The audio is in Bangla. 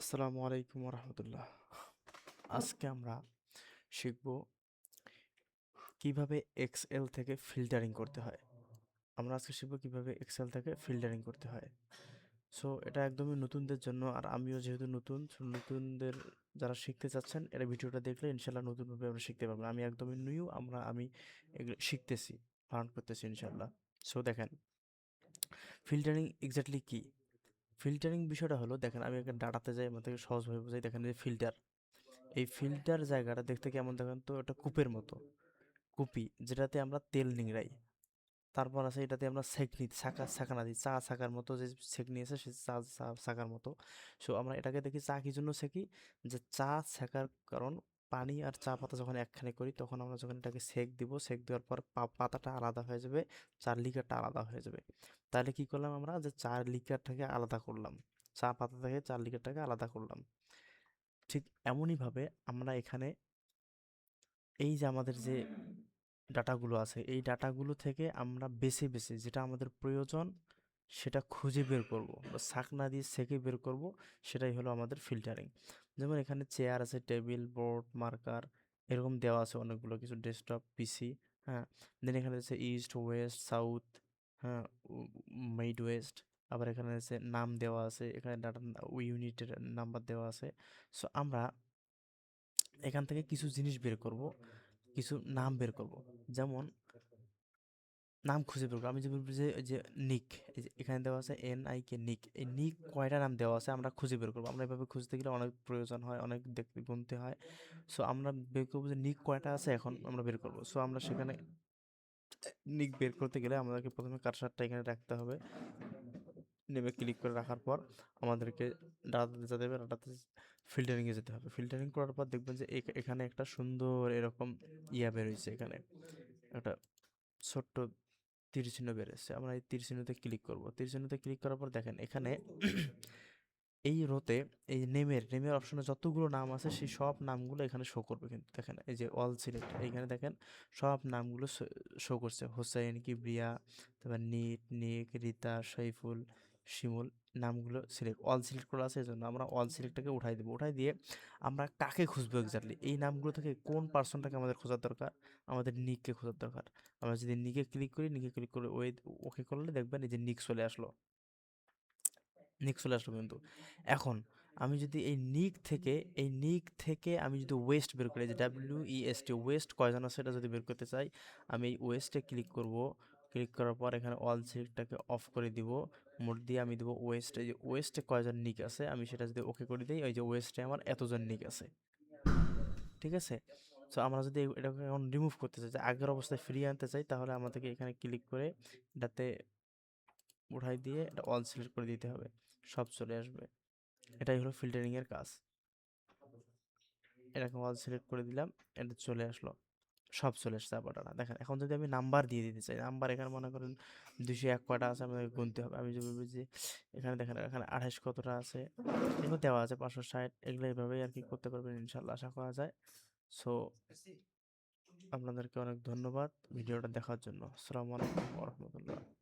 আসসালামু আলাইকুম রহমতুল্লাহ আজকে আমরা শিখব কীভাবে এক্সএল থেকে ফিল্টারিং করতে হয়। আমরা আজকে শিখব কীভাবে এক্সেল থেকে ফিল্টারিং করতে হয়। সো এটা একদমই নতুনদের জন্য আর আমিও যেহেতু নতুন নতুনদের যারা শিখতে চাচ্ছেন এটা ভিডিওটা দেখলে ইনশাল্লাহ নতুনভাবে আমরা শিখতে পারব। আমি একদমই নিউ আমরা, আমি এগুলো শিখতেছি লার্ন করতেছি ইনশাল্লাহ সো দেখেন ফিল্টারিং এক্স্যাক্টলি কি? ফিল্টারিং বিষয়টা হলো, দেখেন আমি একটা ডাটাতে যাই আমাদেরকে সহজভাবে বোঝাই। দেখেন যে ফিল্টার এই ফিল্টার জায়গাটা দেখতে কেমন দেখেন তো, এটা কূপের মতো। কুপি যেটাতে আমরা তেল নিংড়াই। তারপর আছে এটাতে আমরা সেক নিই ছাকা ছাকানা দিই। চা ছাকার মতো যে সেক নিয়েছে সে চা ছাকার মতো। সো আমরা এটাকে দেখি চা কি জন্য সেকি? যে চা ছাকার কারণ পানি আর চা পাতা যখন একখানে করি, তখন আমরা যখন এটাকে সেক দিব, সেক দেওয়ার পর পাতাটা আলাদা হয়ে যাবে, চার লিকারটা আলাদা হয়ে যাবে। তাহলে কি করলাম আমরা যে চার লিকারটাকে আলাদা করলাম, চা পাতা থেকে চার লিকারটাকে আলাদা করলাম। ঠিক এমনইভাবে আমরা এখানে এই যে আমাদের যে ডাটাগুলো আছে, এই ডাটাগুলো থেকে আমরা বেছে বেছে যেটা আমাদের প্রয়োজন, সেটা খুঁজে বের করব বা ছাকনা দিয়ে সেকে বের করব, সেটাই হলো আমাদের ফিল্টারিং। যেমন এখানে চেয়ার আছে, টেবিল, বোর্ড, মার্কার এরকম দেওয়া আছে অনেকগুলো কিছু ডেস্কটপ, পিসি হ্যাঁ? দেন এখানে আছে ইস্ট ওয়েস্ট সাউথ হ্যাঁ? মিড ওয়েস্ট আবার এখানে আছে নাম দেওয়া আছে, এখানে ডাটা ইউনিটের নাম্বার দেওয়া আছে। সো আমরা এখান থেকে কিছু জিনিস বের করব, কিছু নাম বের করব। যেমন নাম খুঁজে বের করব আমি যে বলব যে নিক এখানে দেওয়া আছে এন আই কে নিক এই নিক কয়টা নাম দেওয়া আছে আমরা খুঁজে বের করব। আমরা এভাবে খুঁজতে গেলে অনেক প্রয়োজন হয়, অনেক দেখতে গুনতে হয়। সো আমরা বের করব যে নিক কয়টা আছে এখন আমরা বের করব। সো আমরা সেখানে নিক বের করতে গেলে আমাদেরকে প্রথমে কারসারটা এখানে রাখতে হবে। নেমে ক্লিক করে রাখার পর আমাদেরকে ডাটাতে যেতে হবে ডাটাতে ফিল্টারিংয়ে যেতে হবে। ফিল্টারিং করার পর দেখবেন যে এখ- এখানে একটা সুন্দর এরকম ইয়া বেরোইছে এখানে। একটা ছোট্ট তীর চিহ্ন বেড়েছে আমরা এই তীর চিহ্নতে ক্লিক করব। তীর চিহ্নতে ক্লিক করার পর দেখেন এখানে এই রোতে এই নেমের নেমের অপশনে যতগুলো নাম আছে, সেই সব নামগুলো এখানে শো করবে কিন্তু। দেখেন এই যে অল সিলেক্ট এখানে দেখেন সব নামগুলো শো করছে। হোসাইন, কিবরিয়া, তারপর নিট, নিক, রিতা শৈফুল শিমুল নামগুলো সিলেক্ট অল সিলেক্ট করা আছে এই জন্য আমরা অল সিলেক্টটাকে উঠাই দেবো। উঠাই দিয়ে আমরা কাকে খুঁজবো এক্স্যাক্টলি এই নামগুলো থেকে কোন পার্সনটাকে আমাদের খোঁজার দরকার? আমাদের নিককে খোঁজার দরকার। আমরা যদি নিকে ক্লিক করি নিকে ক্লিক করে ওই ওকে করলে দেখবেন এই যে নিক চলে আসলো। নিক চলে আসলো কিন্তু। এখন আমি যদি এই নিক থেকে এই নিক থেকে আমি যদি ওয়েস্ট বের করি যে W E S T west কয়জন আছে সেটা যদি বের করতে চাই আমি এই ওয়েস্টে ক্লিক করব। ক্লিক করার পর এখানে অল সিলেক্টটাকে অফ করে দিব। মোট দিয়ে আমি দেবো ওয়েস্টে যে ওয়েস্টে কয়জন নিক আছে? আমি সেটা যদি ওকে করে দিই, ওই যে ওয়েস্টে আমার এতজন নিক আছে। ঠিক আছে? সো আমরা যদি এটাকে এখন রিমুভ করতে চাই, যে আগের অবস্থায় ফিরিয়ে আনতে চাই, তাহলে আমাদেরকে এখানে ক্লিক করে এটাতে উঠাই দিয়ে এটা অল সিলেক্ট করে দিতে হবে। সব চলে আসবে। এটাই হলো ফিল্টারিংয়ের কাজ। এটাকে অল সিলেক্ট করে দিলাম, এটা চলে আসলো। সব চলে এসছে আবার দেখেন, এখন যদি আমি নাম্বার দিয়ে দিতে চাই, নাম্বার এখানে মনে করেন দুশো এক কটা আছে আমাকে গুনতে হবে। আমি যদি যে এখানে দেখেন, এখানে আঠাশ কতটা আছে, এগুলো দেওয়া আছে, পাঁচশো ষাট, এগুলো এইভাবেই আর কি করতে পারবেন ইনশাল্লাহ, আশা করা যায়। সো, আপনাদেরকে অনেক ধন্যবাদ। ভিডিওটা দেখার জন্য। আসসালামু আলাইকুম রহমতুল্লাহ।